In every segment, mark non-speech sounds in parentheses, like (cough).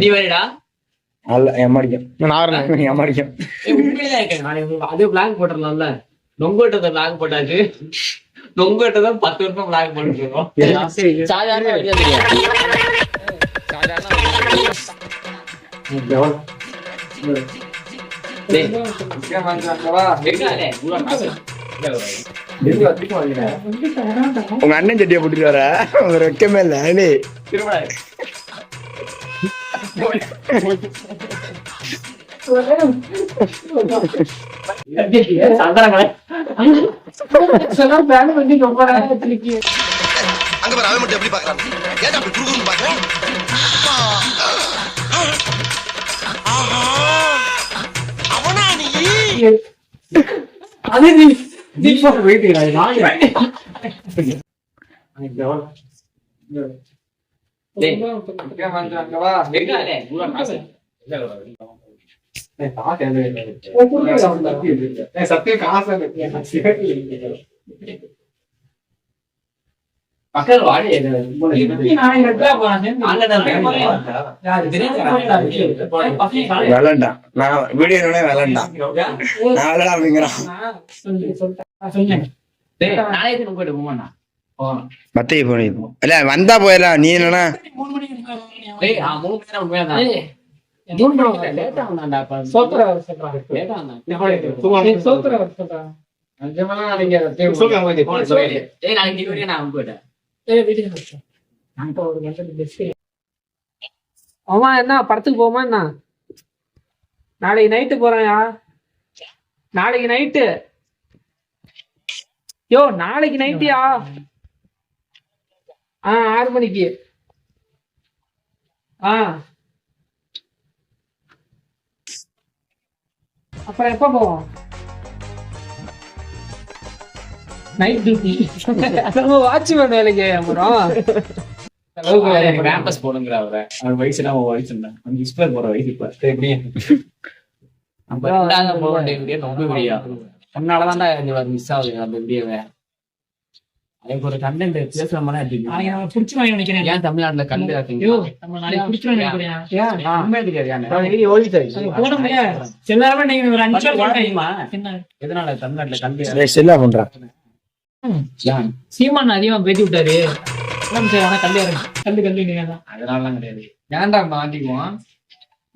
நீ வேறடா அல்ல எம்மடிக்கும் நான் (laughs) இருக்கேன். நாளைக்கு அதே பிளாக் போட்டுடலாம்ல நொங்கோட்டத்தை பிளாக் போட்டாச்சு. நொங்கோட்டத்தை பத்து வருஷம் பிளாக் சாதாரண உங்க அண்ணன் சட்டியை போட்டுட்டு வர. ஒரு வெக்கமே இல்ல. அண்ணே அங்க பாரு அவன் மட்டும் எப்படி அவனா நீ மக்கள் வாடி விளாண்டான் நான் வீடியோ விளாண்டான் நான் விளாட அப்படிங்கிறான் நாளைக்கு நொங்கோட்டு போமாண்ணா மத்தைய போனி. இல்ல வந்தா போயிடலாம் நீ என்னன்னா? என்ன படத்துக்கு போமா என்ன? நாளைக்கு நைட்டு போறேன்யா நாளைக்கு நைட்டு யோ நாளைக்கு நைட்டியா ஆ ஆறு மணிக்கு. ஆ. அப்புறம் எப்ப போவோம்? நைட் டியூட்டி வாட்ச்மேன் வேலைக்கு அப்புறம் கேம்பஸ் போடுங்கிற அவரை. அவர் வயசு என்ன வயசு என்ன? டிஸ்பிளே போற வயசு இப்ப. எப்படி? நம்ம போக வேண்டிய வீடியோ ரொம்ப வீடியோ உன்னாலதான்டா இந்த மிஸ் ஆகுது. அந்த வீடியோவை அதுக்கு ஒரு கண்டென்ட் பேசுற மாதிரி புடிச்சிருவாங்க நினைக்கிறேன். ஏன் தமிழ்நாட்டுல கண்டு எதனால தமிழ்நாட்டுல கண்டு பண்றான்? சீமான் அதிகமா பேத்தி விட்டாரு. ஆனா இறங்கு கல்லு கல்லு நீங்க தான் அதனாலலாம் கிடையாது. ஏன்டா மாட்டிக்குவோம்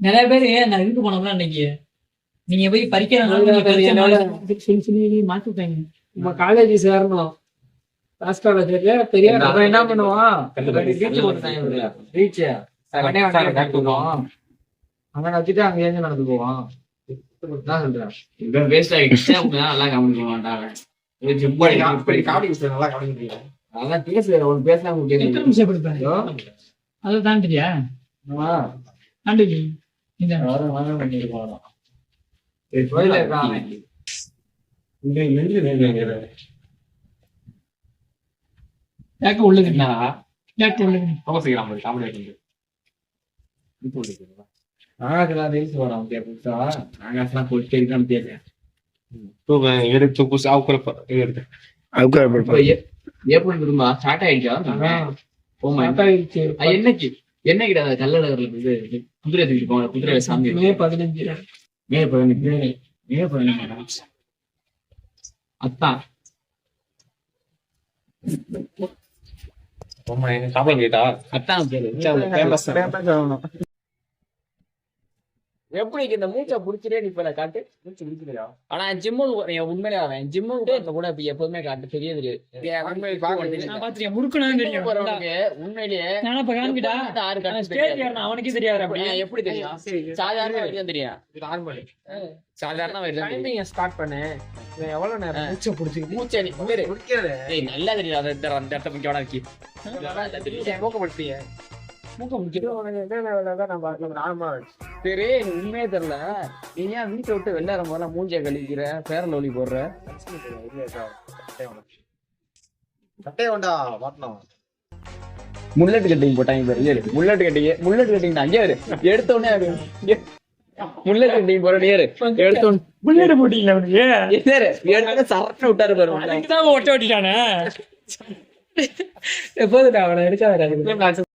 நிறைய பேரு நான் இதுக்கு போனோம்னா இன்னைக்கு? நீங்க போய் பறிக்க சொல்லி சொல்லி மாத்தி விட்டாங்க. நம்ம காலேஜ் சேரணும் காலேஜ்ல பெரிய அவன் என்ன பண்ணுவான்? ரீச் அவனை வச்சுட்டு அங்க ஏஞ்சி நடந்து போவான். தான் சொல்றேன். இவன் வேஸ்ட் ஆகிடுச்சு. நல்லா கவனிக்க மாட்டாங்க ஜிம் நல்லா கவனிக்க அதான் பேசுற ஒன்று பேசினா உங்களுக்கு அதை தாண்டியா தாண்டி இந்த கேட்க உள்ளது கேட்க உள்ளது அதுக்கு திரும்ப ஸ்டார்ட் ஆயிடுச்சா? போமா ஆயிடுச்சு. என்னைக்கு? இருந்து குதிரை தூக்கிட்டு போவாங்க குதிரை சாமி மே பதினஞ்சு. மே பதினஞ்சு. மே பதினஞ்சு. அத்தான் அத்தான் பேரு எப்படி இந்த மூச்சை புடிச்சிட்டே நீ இப்ப காட்டு. மூச்சு பிடிச்சிருக்கா ஆனா ஜிம்முக்கு உண்மையிலே அவன். ஜிம்முக்கு போறத கூட இப்ப எப்பவுமே காட்டு. தெரிய தெரியாது தெரியும். உண்மையிலேயே ஆறு தெரியாது. ஏறினா அவனுக்கே தெரியாது அப்படி. அப்படியா? எப்படி தெரியும்? சாதாரண வரைக்கும் தெரியும். சாதாரண வரைக்கும் ஸ்டார்ட் பண்ணு. எவ்வளவு நேரம் மூச்சை பிடிச்சி மூச்சை நல்லா தெரியும். அந்த அந்த இடத்த முக்கியமான இருக்கி. உனக்கு சரி உண்மையே தெரியல. நீ ஏன் வீட்டை விட்டு வெளில வரும்போது மூஞ்சிய கழிக்கிற பேரல் ஒளி போடுற? முல்லட் கட்டிங் போட்டாங்க பாரு. முல்லட் கட்டிங் முல்லட் கட்டிங் தான். ஏறு எடுத்த உடனே முல்லட் கட்டிங் போற எடுத்த உடனே புல்லட் போட்டீங்களா எடுத்த சரட்டு விட்டாரு பாரு உள்ள. அதுக்கு தான் ஒட்ட ஓட்டிட்டானே. எப்போதுடா அவனை எடுக்காத